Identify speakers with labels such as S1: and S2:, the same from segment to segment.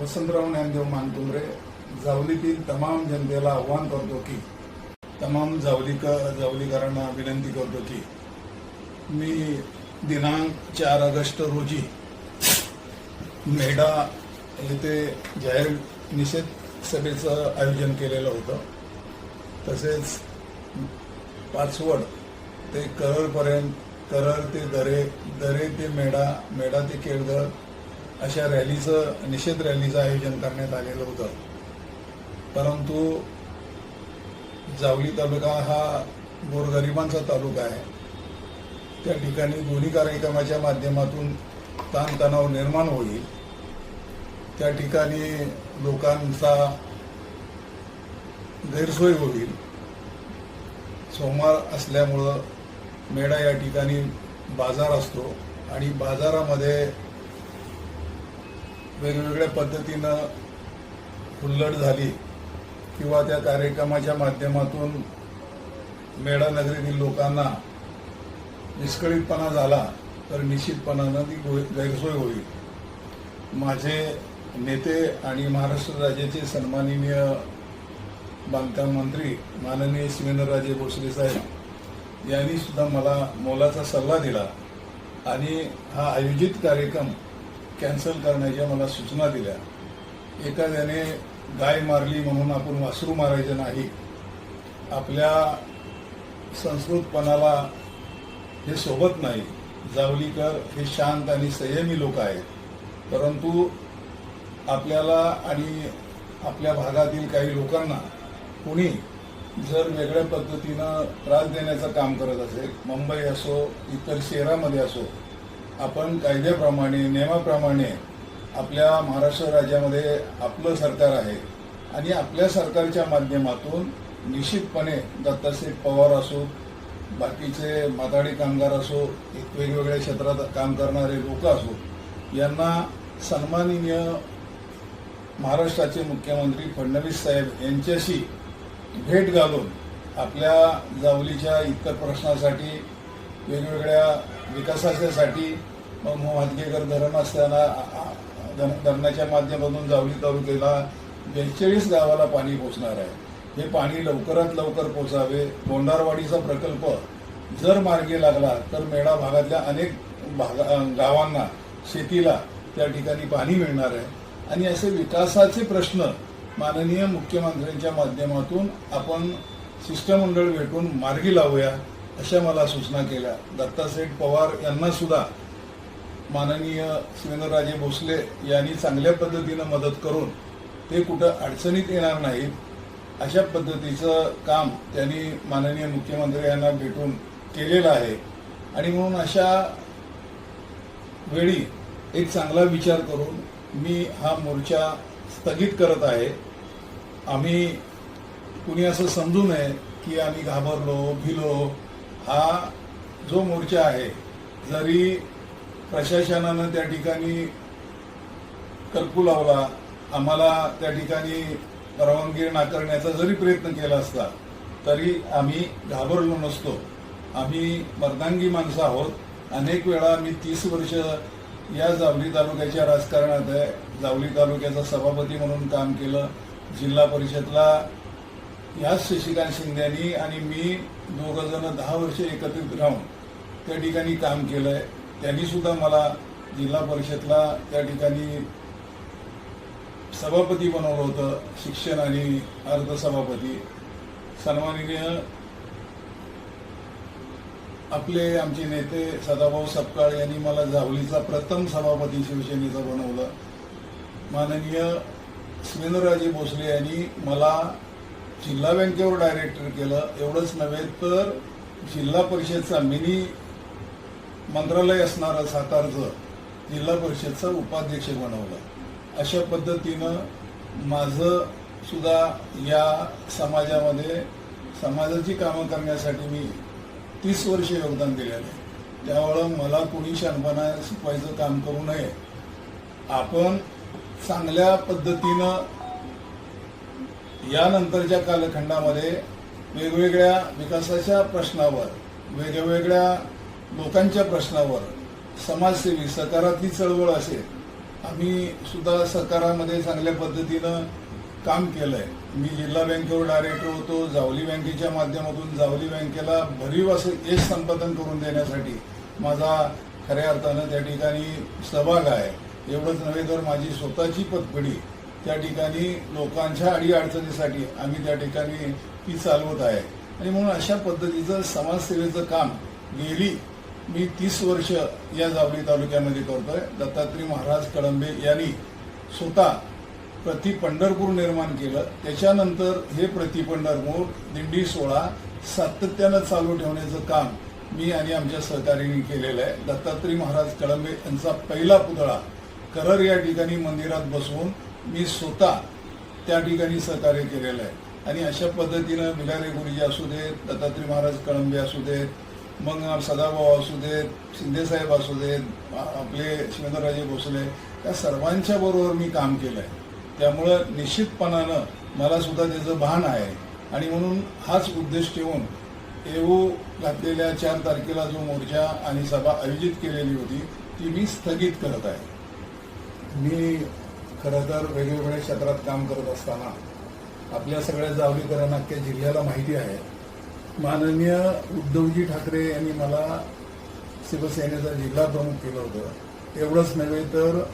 S1: वसंतराव ज्ञानदेव मानतुमरे जावलीतील तमाम जनतेला आव्हान करतो की तमाम जावलीकर जावलीकरांना विनंती करतो की मी दिनांक चार ऑगस्ट रोजी मेढा येथे जाहीर निषेध सभेचं आयोजन केलेलं होतं. तसेच पाचवड ते करळपर्यंत करळ ते दरे दरे ते मेढा मेढा ते केळदळ अशा रॅलीचं निषेध रॅलीचं आयोजन करण्यात आलेलं होतं. परंतु जावली तालुका हा गोरगरिबांचा तालुका आहे. त्या ठिकाणी दोन्ही कार्यक्रमाच्या माध्यमातून ताणतणाव निर्माण होईल. त्या ठिकाणी लोकांचा गैरसोय होईल. सोमवार असल्यामुळं मेळा या ठिकाणी बाजार असतो आणि बाजारामध्ये वेगवेगळ्या पद्धतीनं हुल्लड झाली किंवा त्या कार्यक्रमाच्या माध्यमातून मेढा नगरीतील लोकांना निष्कळीतपणा झाला तर निश्चितपणानं ती गैरसोय होईल. माझे नेते आणि महाराष्ट्र राज्याचे सन्माननीय बांधकाम मंत्री माननीय शिवेंद्रराजे भोसले साहेब यांनी सुद्धा मला मोलाचा सल्ला दिला आणि हा आयोजित कार्यक्रम कॅन्सल करण्याच्या मला सूचना दिल्या. एखाद्याने गाय मारली म्हणून आपण वासरू मारायचं नाही. आपल्या संस्कृतपणाला हे सोबत नाही. जावलीकर हे शांत आणि संयमी लोक आहेत. परंतु आपल्याला आणि आपल्या भागातील काही लोकांना कुणी जर वेगळ्या पद्धतीनं त्रास देण्याचं काम करत असेल मुंबई असो इतर शहरामध्ये असो आपण कायद्याप्रमाणे नियमाप्रमाणे आपल्या महाराष्ट्र राज्यामध्ये आपलं सरकार आहे आणि आपल्या सरकारच्या माध्यमातून निश्चितपणे दत्ताश्री पवार असो बाकीचे माथाडी कामगार असो वेगवेगळ्या क्षेत्रात काम करणारे लोक असो यांना सन्माननीय महाराष्ट्राचे मुख्यमंत्री फडणवीस साहेब यांच्याशी भेट घालून आपल्या जावलीच्या इतर प्रश्नासाठी वेगवेगळ्या विकासाच्यासाठी मग मोहातगेकर धरण असताना धर- धरणाच्या माध्यमातून जावली तालुक्याला बेचाळीस गावाला पाणी पोचणार आहे. हे पाणी लवकरात लवकर पोचावे. गोंडारवाडीचा प्रकल्प जर मार्गी लागला तर मेढा भागातल्या अनेक भागा गावांना शेतीला त्या ठिकाणी पाणी मिळणार आहे. आणि असे विकासाचे प्रश्न माननीय मुख्यमंत्र्यांच्या माध्यमातून आपण शिष्टमंडळ भेटून मार्गी लावूया. अशा मला सूचना केल्या. दत्तासेठ पवार यांना सुद्धा माननीय सुरेंद्रराजे भोसले यांनी चांगल्या पद्धतीनं मदत करून ते कुठं अडचणीत येणार नाहीत अशा पद्धतीचं काम त्यांनी माननीय मुख्यमंत्री यांना भेटून केलेलं आहे. आणि म्हणून अशा वेळी एक चांगला विचार करून मी हा मोर्चा स्थगित करत आहे. आम्ही कुणी असं समजू नये की आम्ही घाबरलो भिलो हा जो मोर्चा आहे जरी प्रशासनानं त्या ठिकाणी कर्फ्यू लावला आम्हाला त्या ठिकाणी परवानगी नाकारण्याचा जरी प्रयत्न केला असता तरी आम्ही घाबरलो नसतो. आम्ही मर्दांगी माणसं आहोत. अनेक वेळा मी तीस वर्ष या जावली तालुक्याच्या राजकारणात आहे. जावली तालुक्याचा सभापती म्हणून काम केलं जिल्हा परिषदला याच शशिकांत शिंदेनी आणि मी दोघं जण दहा वर्ष एकत्रित राहून त्या ठिकाणी काम केलंय. त्यांनी सुद्धा मला जिल्हा परिषदला त्या ठिकाणी सभापती बनवलं होतं शिक्षण आणि अर्थसभापती सन्माननीय आपले आमचे नेते सदाभाऊ सपकाळ यांनी मला जावलीचा प्रथम सभापती शिवसेनेचा बनवलं. माननीय सुरेंद्रराजे भोसले यांनी मला जिल्हा बँकेवर डायरेक्टर केलं एवढंच नव्हे तर जिल्हा परिषदचा मिनी मंत्रालय असणारं सातारचं जिल्हा परिषदचं उपाध्यक्ष बनवलं. अशा पद्धतीनं माझं सुद्धा या समाजामध्ये समाजाची कामं करण्यासाठी मी तीस वर्ष योगदान दिलेलं आहे. त्यामुळं मला कुणी शानपणा शिकवायचं काम करू नये. आपण चांगल्या पद्धतीनं यानंतरच्या कालखंडामध्ये वेगवेगळ्या विकासाच्या प्रश्नावर वेगवेगळ्या लोकांच्या प्रश्नावर समाजसेवी सकारात्मक चळवळ असेल. आम्ही सुद्धा सकारामध्ये चांगल्या पद्धतीनं काम केलंय. मी जिल्हा बँकेवर डायरेक्टर होतो जावली बँकेच्या माध्यमातून जावली बँकेला भरीव असं यश संपादन करून देण्यासाठी माझा खऱ्या अर्थानं त्या ठिकाणी सहभाग आहे. एवढंच नव्हे तर माझी स्वतःची पतपडी त्या ठिकाणी लोकांच्या अडीअडचणीसाठी आम्ही त्या ठिकाणी ती चालवत आहे. आणि म्हणून अशा पद्धतीचं समाजसेवेचं काम गेली मी तीस वर्ष या जावली तालुक्यामध्ये करतोय. दत्तात्रय महाराज कळंबे यांनी स्वतः प्रति पंढरपूर निर्माण केलं. त्याच्यानंतर हे प्रति पंढरपूर दिंडी सोहळा सातत्यानं चालू ठेवण्याचं काम मी आणि आमच्या सहकार्याने केलेलं आहे. दत्तात्रय महाराज कळंबे यांचा पहिला पुतळा करर या ठिकाणी मंदिरात बसवून मी स्वतः त्या ठिकाणी सहकार्य केलेलं आहे. आणि अशा पद्धतीनं भिलारे गुरुजी असू देत दत्तात्रय महाराज कळंबे असू देत मग सदाभाऊ असू देत शिंदेसाहेब असू देत आपले शिवेंद्रराजे भोसले या सर्वांच्या बरोबर मी काम केलं आहे. त्यामुळं निश्चितपणानं मला सुद्धा त्याचं भान आहे. आणि म्हणून हाच उद्देश ठेवून येऊ घातलेल्या चार तारखेला जो मोर्चा आणि सभा आयोजित केलेली होती ती मी स्थगित करत आहे. मी खरं तर वेगवेगळ्या क्षेत्रात काम करत असताना आपल्या सगळ्या जावलीकरांना अख्ख्या जिल्ह्याला माहिती आहे. माननीय उद्धवजी ठाकरे यांनी मला शिवसेनेचा जिल्हा प्रमुख केलं होतं. एवढंच नव्हे तर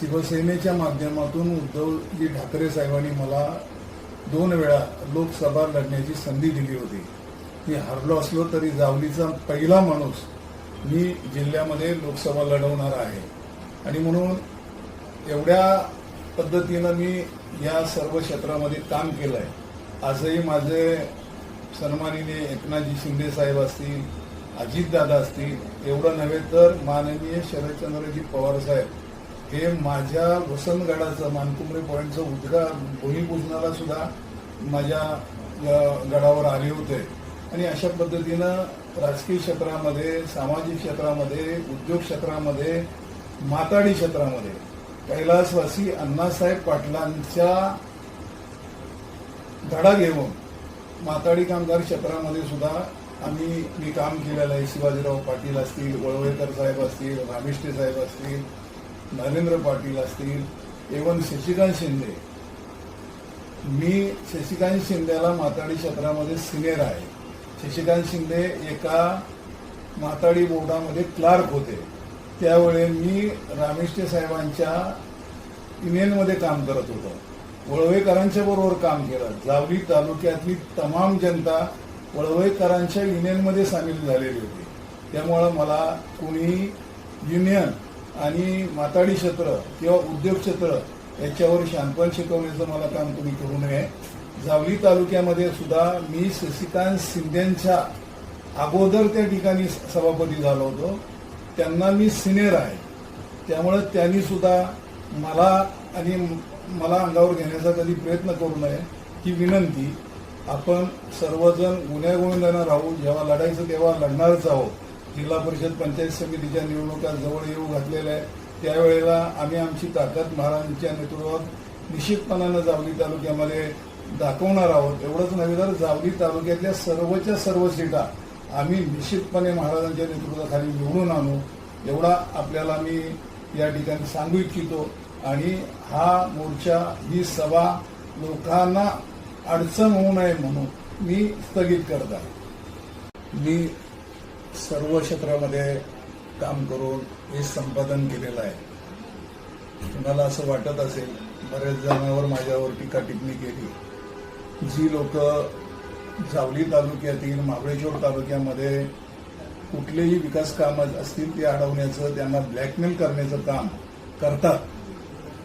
S1: शिवसेनेच्या माध्यमातून उद्धवजी ठाकरे साहेबांनी मला दोन वेळा लोकसभा लढण्याची संधी दिली होती. मी हरलो असलो तरी जावलीचा पहिला माणूस मी जिल्ह्यामध्ये लोकसभा लढवणार आहे. आणि म्हणून एवढ्या पद्धतीनं मी या सर्व क्षेत्रामध्ये काम केलं आहे आजही माझे सन्मानिने एकनाथजी शिंदे साहेब असतील अजितदादा असतील एवढं नव्हे तर माननीय शरदचंद्रजी पवार साहेब हे माझ्या वसंतगडाचं मानकुमरे पॉईंटचं उद्घा भूमिपूजनाला सुद्धा माझ्या गडावर आले होते. आणि अशा पद्धतीनं राजकीय क्षेत्रामध्ये सामाजिक क्षेत्रामध्ये उद्योग क्षेत्रामध्ये माताडी क्षेत्रामध्ये कैलासवासी अण्णासाहेब पाटलांच्या धडा घेऊन माताडी कामगार क्षेत्रामध्ये सुद्धा आम्ही मी काम केलेलं आहे. शिवाजीराव पाटील असतील वळवेकर साहेब असतील रामेष्टे साहेब असतील नरेंद्र पाटील असतील एवन शशिकांत शिंदे. मी शशिकांत शिंदेला माताडी क्षेत्रामध्ये सिनियर आहे. शशिकांत शिंदे एका माताडी बोर्डामध्ये क्लार्क होते. त्यावेळी मी रामेश्वर साहेबांच्या युनियनमध्ये काम करत होतो. वळवेकरांच्या बरोबर काम केलं. जावली तालुक्यातली तमाम जनता वळवेकरांच्या युनियनमध्ये सामील झालेली होती. त्यामुळं मला कोणी युनियन आणि माताडी क्षेत्र किंवा उद्योग क्षेत्र याच्यावर शांतपण शिकवण्याचं मला काम तुम्ही करू नये. जावली तालुक्यामध्ये सुद्धा मी शशिकांत शिंदेच्या अगोदर त्या ठिकाणी सभापती झालो होतो. त्यांना मी सिनियर आहे. त्यामुळे त्यांनी सुद्धा मला आणि मला अंगावर घेण्याचा कधी प्रयत्न करू नये ही विनंती. आपण सर्वजण गुन्ह्यागोविंदानं राहू जेव्हा लढायचं तेव्हा लढणारच आहोत. जिल्हा परिषद पंचायत समितीच्या निवडणुका जवळ येऊ घातलेल्या आहेत. त्यावेळेला आम्ही आमची ताकद महाराजांच्या नेतृत्वात निश्चितपणानं जावली तालुक्यामध्ये दाखवणार आहोत. एवढंच नव्हे तर जावली तालुक्यातल्या सर्वच्या सर्व सीटा आम्ही निश्चितपणे महाराजांच्या नेतृत्वाखाली निवडून आणू. एवढा आपल्याला मी या ठिकाणी सांगू इच्छितो. आणि हा मोर्चा ही सभा लोकांना अडचण होऊ नये म्हणून मी स्थगित करत आहे. मी सर्व क्षेत्रामध्ये काम करून हे संपादन केलेलं आहे. तुम्हाला असं वाटत असेल बऱ्याच जणांवर माझ्यावर टीका टिप्पणी केली. जी लोक जावली तालुक्यातील महाबळेश्वर तालुक्यामध्ये कुठलेही विकास कामं असतील ते अडवण्याचं त्यांना ब्लॅकमेल करण्याचं काम करतात.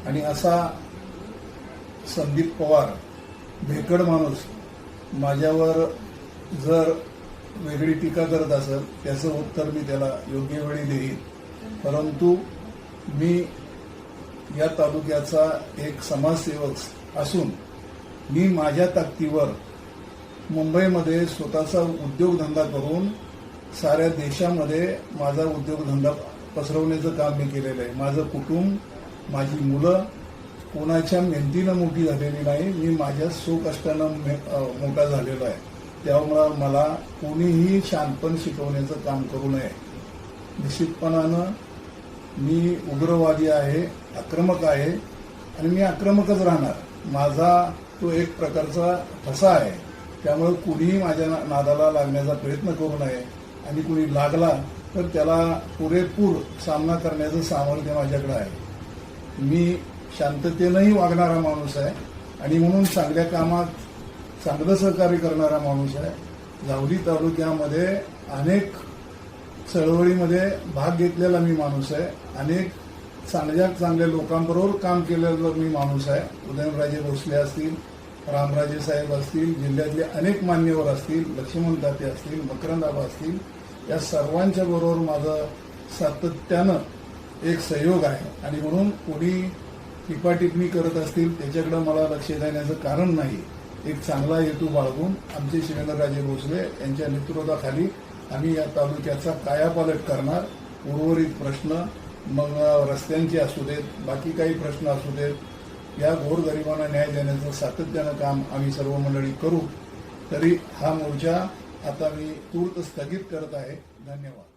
S1: आणि असा संदीप पवार भेकड माणूस माझ्यावर जर वेगळी टीका करत असेल त्याचं उत्तर मी त्याला योग्य वेळी देईन. परंतु मी या तालुक्याचा एक समाजसेवक असून मी माझ्या ताकदीवर मुंबईमध्ये स्वतःचा उद्योगधंदा करून साऱ्या देशामध्ये माझा उद्योगधंदा पसरवण्याचं काम मी केलेलं आहे. माझं कुटुंब माझी मुलं कोणाच्या मेहनतीनं मोठी झालेली नाही मी माझ्या सुकष्टानं मे- मोठा झालेलो आहे. त्यामुळं मला कोणीही शांतपण शिकवण्याचं काम करू नये. निश्चितपणानं मी उग्रवादी आहे आक्रमक आहे आणि मी आक्रमकच राहणार. माझा तो एक प्रकारचा ठसा आहे. त्यामुळे कुणीही माझ्या ना- नादाला लागण्याचा प्रयत्न करू नये. आणि कुणी लागला तर त्याला पुरेपूर सामना करण्याचं सामर्थ्य माझ्याकडे आहे. मी शांततेनंही वागणारा माणूस आहे. आणि म्हणून चांगल्या कामात चांगलं सहकार्य करणारा माणूस आहे. जावली तालुक्यामध्ये अनेक चळवळीमध्ये भाग घेतलेला मी माणूस आहे. अनेक चांगल्या चांगल्या लोकांबरोबर काम केलेलं मी माणूस आहे. उदयनराजे भोसले असतील रामराजे साहेब असतील जिल्ह्यातले अनेक मान्यवर असतील लक्ष्मण दाते असतील मकरंदाबा असतील या सर्वांच्या बरोबर माझं सातत्यानं एक सहयोग आहे. आणि म्हणून कोणी टिपाटिपणी करत असतील त्याच्याकडे मला लक्ष देण्याचं कारण नाही. एक चांगला हेतू बाळगून आमचे शिवेंद्रराजे भोसले यांच्या नेतृत्वाखाली आम्ही या तालुक्याचा कायापालट करणार. उर्वरित प्रश्न मग रस्त्यांचे असू देत बाकी काही प्रश्न असू देत या गोरगरिबांना न्याय देण्याचं सातत्यानं काम आम्ही सर्व मंडळी करू तरी हा मोर्चा आता मी तूर्त स्थगित करत आहे. धन्यवाद.